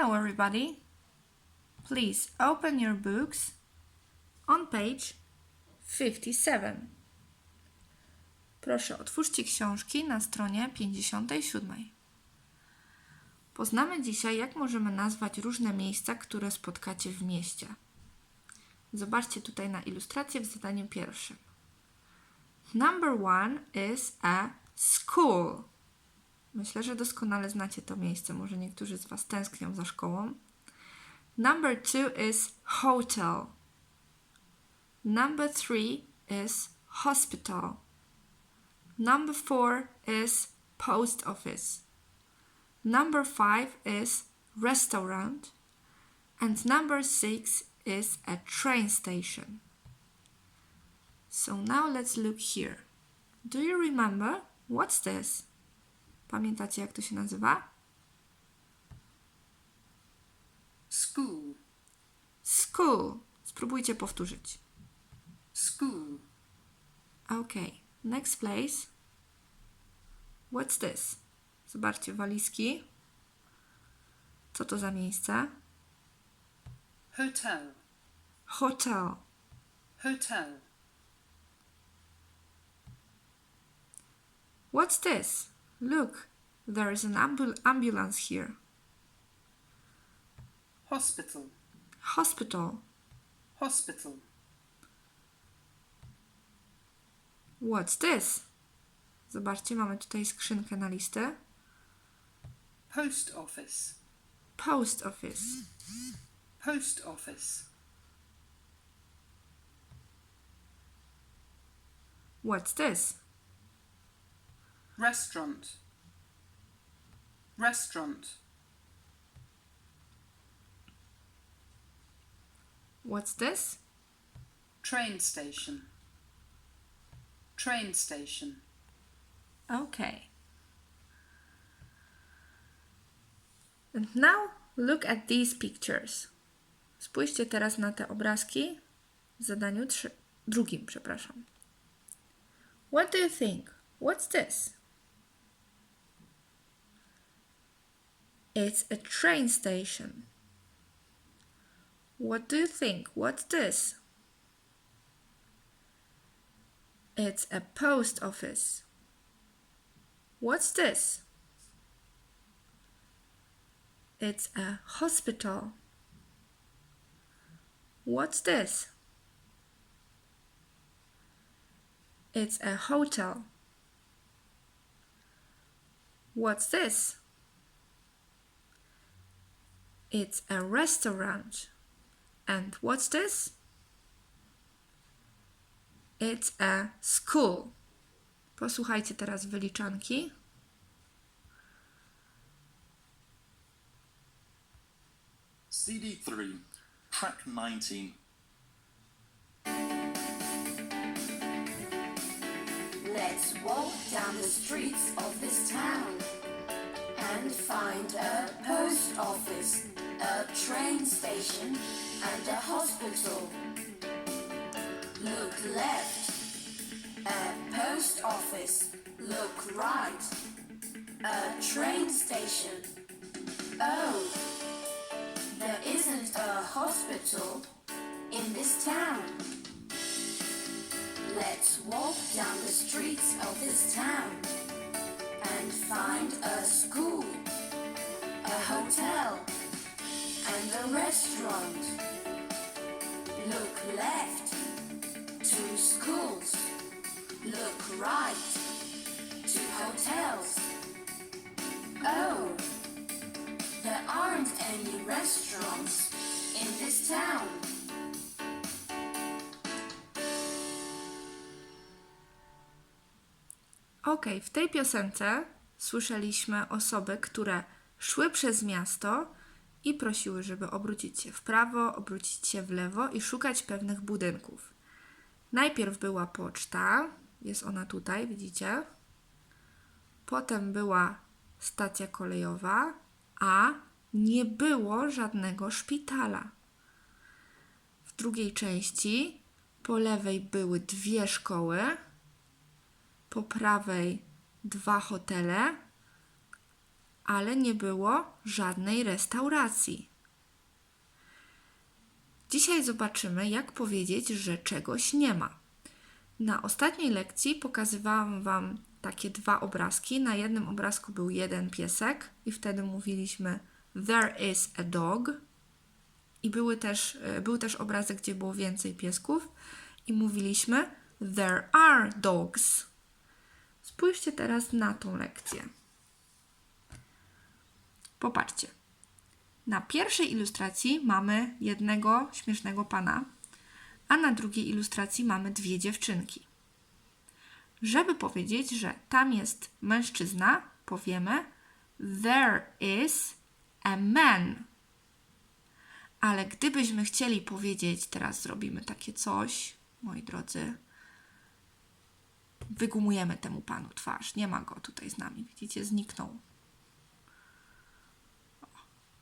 Hello, everybody. Please open your books on page 57. Proszę, otwórzcie książki na stronie 57. Poznamy dzisiaj, jak możemy nazwać różne miejsca, które spotkacie w mieście. Zobaczcie tutaj na ilustrację w zadaniu pierwszym. Number one is a school. Myślę, że doskonale znacie to miejsce. Może niektórzy z Was tęsknią za szkołą. Number two is hotel. Number three is hospital. Number four is post office. Number five is restaurant. And number six is a train station. So now let's look here. Do you remember? What's this? Pamiętacie, jak to się nazywa? School. School. Spróbujcie powtórzyć. School. Okay. Next place. What's this? Zobaczcie, walizki. Co to za miejsce? Hotel. Hotel. Hotel. What's this? Look, there is an ambul- ambulance here. Hospital. Hospital. Hospital. What's this? Zobaczcie, mamy tutaj skrzynkę na listę. Post office. Post office. Post office. What's this? Restaurant. Restaurant. What's this? Train station. Train station. Okay. And now look at these pictures. Spójrzcie teraz na te obrazki w zadaniu drugim, przepraszam. What do you think? What's this? It's a train station. What do you think? What's this? It's a post office. What's this? It's a hospital. What's this? It's a hotel. What's this? It's a restaurant. And what's this? It's a school. Posłuchajcie teraz wyliczanki. CD3, track 19. Let's walk down the streets of this town and find a post office, a train station, and a hospital. Look left, a post office. Look right, a train station. Oh, there isn't a hospital in this town. Let's walk down the streets of this town and find a school, a hotel, and a restaurant. Look left, two schools. Look right, two hotels. Oh, there aren't any restaurants in this town. Ok, w tej piosence słyszeliśmy osoby, które szły przez miasto i prosiły, żeby obrócić się w prawo, obrócić się w lewo i szukać pewnych budynków. Najpierw była poczta, jest ona tutaj, widzicie. Potem była stacja kolejowa, a nie było żadnego szpitala. W drugiej części po lewej były dwie szkoły, po prawej dwa hotele, ale nie było żadnej restauracji. Dzisiaj zobaczymy, jak powiedzieć, że czegoś nie ma. Na ostatniej lekcji pokazywałam Wam takie dwa obrazki. Na jednym obrazku był jeden piesek, i wtedy mówiliśmy There is a dog. I były też, e, był też obrazek, gdzie było więcej piesków, i mówiliśmy There are dogs. Spójrzcie teraz na tą lekcję. Popatrzcie. Na pierwszej ilustracji mamy jednego śmiesznego pana, a na drugiej ilustracji mamy dwie dziewczynki. Żeby powiedzieć, że tam jest mężczyzna, powiemy There is a man. Ale gdybyśmy chcieli powiedzieć, teraz zrobimy takie coś, moi drodzy, wygumujemy temu panu twarz. Nie ma go tutaj z nami. Widzicie, zniknął. O,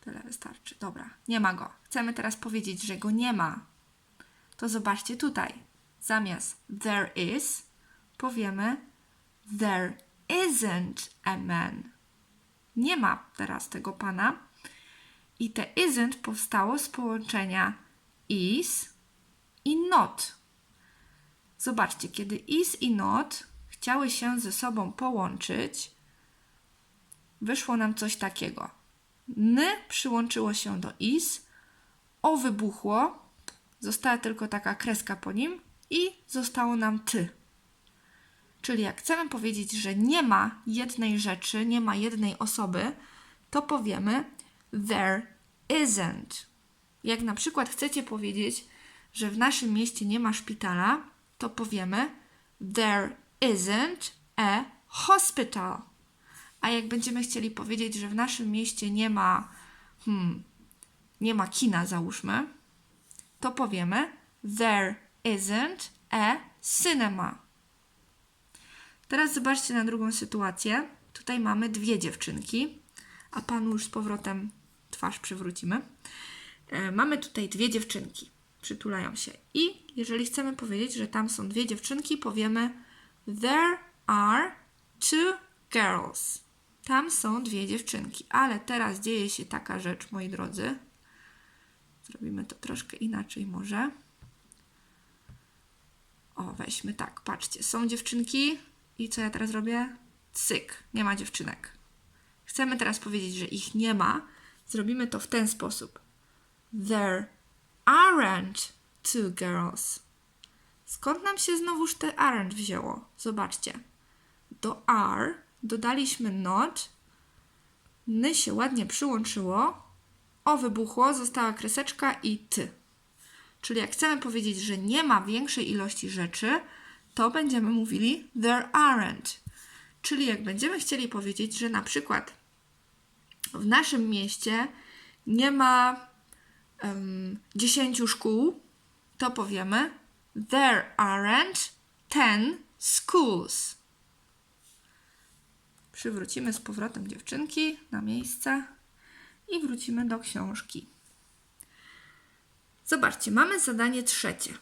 tyle wystarczy. Dobra, nie ma go. Chcemy teraz powiedzieć, że go nie ma. To zobaczcie tutaj. Zamiast there is, powiemy there isn't a man. Nie ma teraz tego pana. I te isn't powstało z połączenia is i not. Zobaczcie, kiedy is i not chciały się ze sobą połączyć, wyszło nam coś takiego. N przyłączyło się do is, o wybuchło, została tylko taka kreska po nim i zostało nam ty. Czyli jak chcemy powiedzieć, że nie ma jednej rzeczy, nie ma jednej osoby, to powiemy there isn't. Jak na przykład chcecie powiedzieć, że w naszym mieście nie ma szpitala, to powiemy there isn't a hospital. A jak będziemy chcieli powiedzieć, że w naszym mieście nie ma hmm, nie ma kina, załóżmy, to powiemy there isn't a cinema. Teraz zobaczcie na drugą sytuację. Tutaj mamy dwie dziewczynki, a panu już z powrotem twarz przywrócimy. E, mamy tutaj dwie dziewczynki, przytulają się. I jeżeli chcemy powiedzieć, że tam są dwie dziewczynki, powiemy There are two girls. Tam są dwie dziewczynki, ale teraz dzieje się taka rzecz, moi drodzy. Zrobimy to troszkę inaczej może. O, weźmy tak, patrzcie, są dziewczynki i co ja teraz robię? Cyk, nie ma dziewczynek. Chcemy teraz powiedzieć, że ich nie ma. Zrobimy to w ten sposób. There aren't two girls. Skąd nam się znowuż te aren't wzięło? Zobaczcie. Do are dodaliśmy not, ny się ładnie przyłączyło, o wybuchło, została kreseczka i ty. Czyli jak chcemy powiedzieć, że nie ma większej ilości rzeczy, to będziemy mówili there aren't. Czyli jak będziemy chcieli powiedzieć, że na przykład w naszym mieście nie ma um, 10 szkół, to powiemy there aren't 10 schools. Przywrócimy z powrotem dziewczynki na miejsce i wrócimy do książki. Zobaczcie, mamy zadanie trzecie.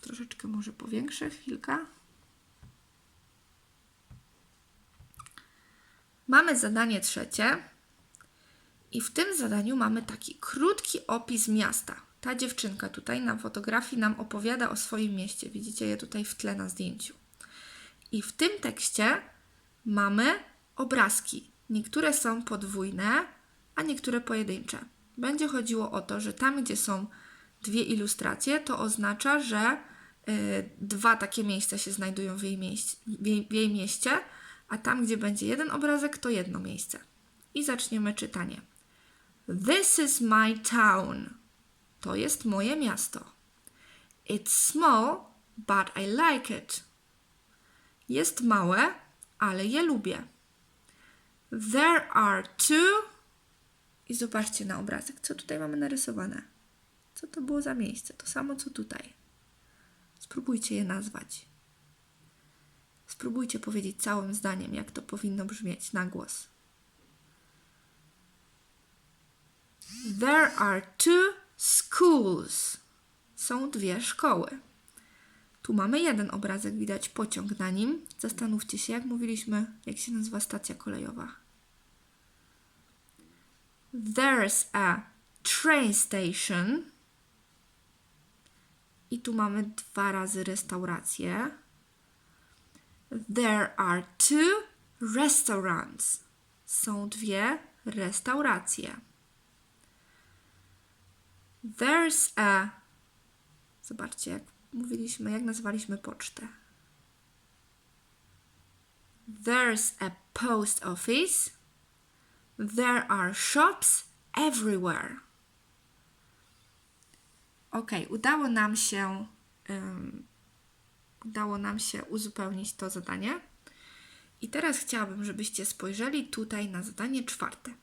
Troszeczkę może powiększę chwilkę. Mamy zadanie trzecie i w tym zadaniu mamy taki krótki opis miasta. Ta dziewczynka tutaj na fotografii nam opowiada o swoim mieście. Widzicie je tutaj w tle na zdjęciu. I w tym tekście mamy obrazki. Niektóre są podwójne, a niektóre pojedyncze. Będzie chodziło o to, że tam, gdzie są dwie ilustracje, to oznacza, że y, dwa takie miejsca się znajdują w jej, mieście, w, jej, w jej mieście, a tam, gdzie będzie jeden obrazek, to jedno miejsce. I zaczniemy czytanie. This is my town. To jest moje miasto. It's small, but I like it. Jest małe, ale je lubię. There are two. I zobaczcie na obrazek, co tutaj mamy narysowane. Co to było za miejsce? To samo co tutaj. Spróbujcie je nazwać. Spróbujcie powiedzieć całym zdaniem, jak to powinno brzmieć na głos. There are two schools. Są dwie szkoły. Tu mamy jeden obrazek, widać pociąg na nim. Zastanówcie się, jak mówiliśmy, jak się nazywa stacja kolejowa. There's a train station. I tu mamy dwa razy restaurację. There are two restaurants. Są dwie restauracje. There's a. Zobaczcie, jak mówiliśmy, jak nazwaliśmy pocztę. There's a post office. There are shops everywhere. Ok, udało nam się ym, udało nam się uzupełnić to zadanie. I teraz chciałabym, żebyście spojrzeli tutaj na zadanie czwarte.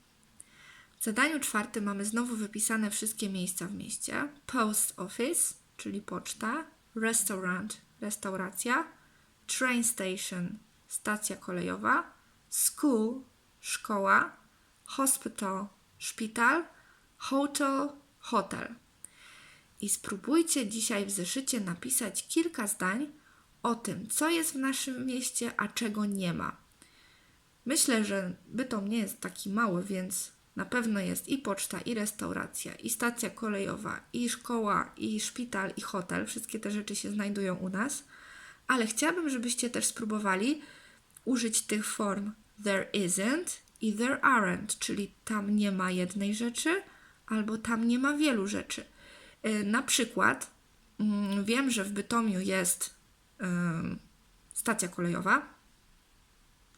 W zadaniu czwartym mamy znowu wypisane wszystkie miejsca w mieście. Post office, czyli poczta, restaurant, restauracja, train station, stacja kolejowa, school, szkoła, hospital, szpital, hotel, hotel. I spróbujcie dzisiaj w zeszycie napisać kilka zdań o tym, co jest w naszym mieście, a czego nie ma. Myślę, że Bytom nie jest taki mały, więc na pewno jest i poczta, i restauracja, i stacja kolejowa, i szkoła, i szpital, i hotel. Wszystkie te rzeczy się znajdują u nas. Ale chciałabym, żebyście też spróbowali użyć tych form there isn't i there aren't, czyli tam nie ma jednej rzeczy, albo tam nie ma wielu rzeczy. Yy, Na przykład mm, wiem, że w Bytomiu jest stacja kolejowa,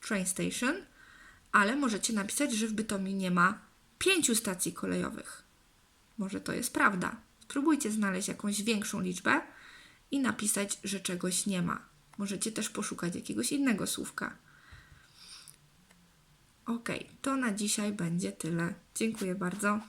train station, ale możecie napisać, że w Bytomiu nie ma pięciu stacji kolejowych. Może to jest prawda. Spróbujcie znaleźć jakąś większą liczbę i napisać, że czegoś nie ma. Możecie też poszukać jakiegoś innego słówka. Ok, to na dzisiaj będzie tyle. Dziękuję bardzo.